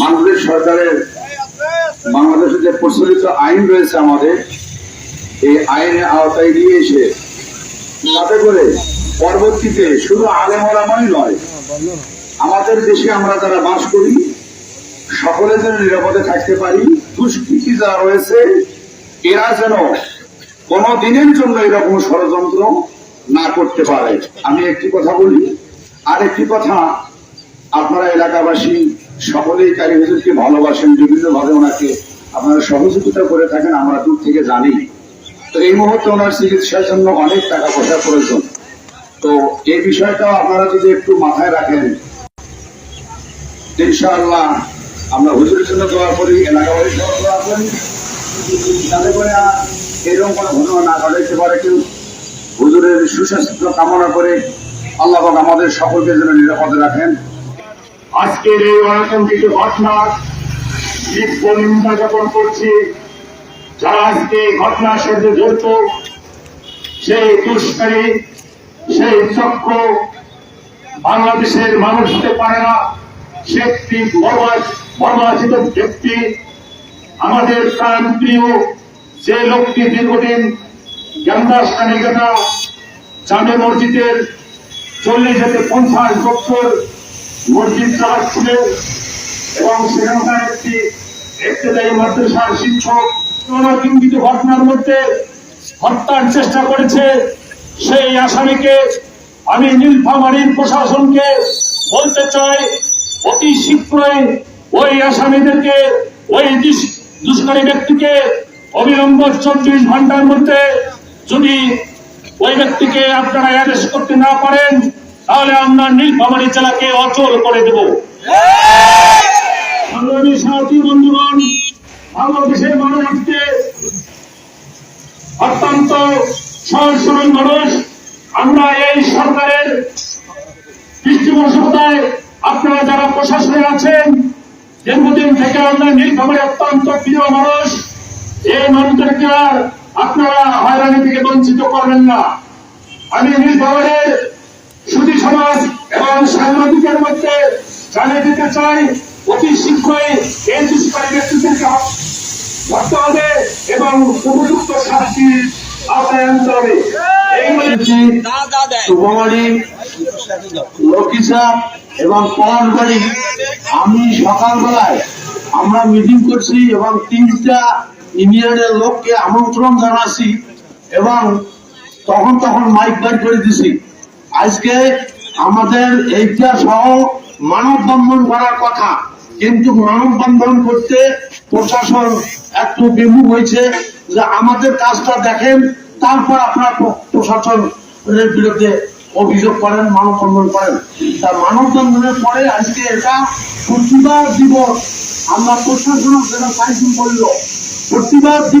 বাংলাদেশ সরকারের বাংলাদেশে যে প্রচলিত আইন রয়েছে আমাদের, এই আইনের আওতায় নিয়ে এসে তাতে করে পরবর্তীতে শুধু আলেমরামই নয়, আমাদের দেশে আমরা যারা বাস করি, সকলে যেন নিরাপদে থাকতে পারি। দুষ্কৃতি যারা রয়েছে, এরা যেন কোনো দিনের জন্য এরকম ষড়যন্ত্র না করতে পারে। আমি একটি কথা বলি আর একটি কথা আপনারা এলাকাবাসী সকলেই কারি হুজুরকে ভালোবাসেন বিভিন্ন ভাবে ওনাকে আপনারা সহযোগিতা করে থাকেন, আমরা দূর থেকে জানি। তো এই মুহূর্তে ওনার চিকিৎসার জন্য অনেক টাকা পয়সা প্রয়োজন। তো এই বিষয়টা আপনারা যদি একটু মাথায় রাখেন, ইনশাআল্লাহ আমরা হুজুরের জন্য দোয়া করি, এলাকাবাসীর জন্য দোয়া করি। যাতে করে এরকম কোনো ঘটনা না ঘটাইতে পারে কেউ। হুজুরের সুস্বাস্থ্য কামনা করে আল্লাহ আমাদের সকলকে যেন নিরাপদে রাখেন। আজকের এই অনাকাঙ্ক্ষিত ঘটনা তীব্র নিন্দা জ্ঞাপন করছি। যারা আজকে ঘটনার সাথে জড়িত, সেই দুষ্কারী, সেই চক্র, বাংলাদেশের মানুষ হতে পারে না। সে একটি বর্বাচিত ব্যক্তি। আমাদের প্রাণ প্রিয় যে লোকটি দীর্ঘদিন জ্ঞানদাস কানিকাটা জামে মসজিদের চল্লিশ থেকে পঞ্চাশ বছর মসজিদ চালাচ্ছিলেন এবং সেখানকার একটি একটিদায়ী মাদ্রাসার শিক্ষক কিন্তু ঘটনার মধ্যে হত্যার চেষ্টা করেছে, সেই আসামিকে আমি নীলফামারীর প্রশাসনকে বলতে চাই, অতি শীঘ্রই ওই আসামিদেরকে, ওই দুষ- দুষ্করী ব্যক্তিকে অবিলম্ব চব্বিশ ঘণ্টার মধ্যে যদি ওই ব্যক্তিকে আপনারা অ্যারেস্ট করতে না পারেন তাহলে আমরা নীলফামারী জেলাকে অচল করে দেব। মানুষ। এই আপনারা যারা প্রশাসনে আছেন, দীর্ঘদিন থেকে আমরা অত্যন্ত প্রিয় মানুষ। এই মানুষদেরকে আর আপনারা হয়রানি থেকে বঞ্চিত করবেন না। আমি নীলফামারীর সুধী সমাজ এবং সাংবাদিকের মধ্যে জানিয়ে দিতে চাই, অতি শীঘ্রই এই দুষ্কারী ব্যক্তিদেরকে ধরতে হবে এবং উপযুক্ত শাস্তি এবং পলাশবাড়ি আমি সকালবেলায় আমরা মিটিং করছি এবং তিনটা ইউনিয়নের লোককে আমন্ত্রণ জানাচ্ছি এবং তখন তখন মাইক বাইর করে দিছি। আজকে আমাদের এইটা সহ মানববন্ধন করার কথা। কিন্তু মানববন্ধন করতে প্রশাসন একটু বিমুখ হয়েছে যে আমাদের কাজটা দেখেন, তারপর আপনার প্র- প্রশাসনের বিরুদ্ধে অভিযোগ করেন, মানব মানববন্ধন করেন। তা মানব মানববন্ধনের পরে আজকে এটা প্রতিবার দিবস। আমরা প্রশাসনের যেন সাইকেল করল। প্রতিবাদ দিবস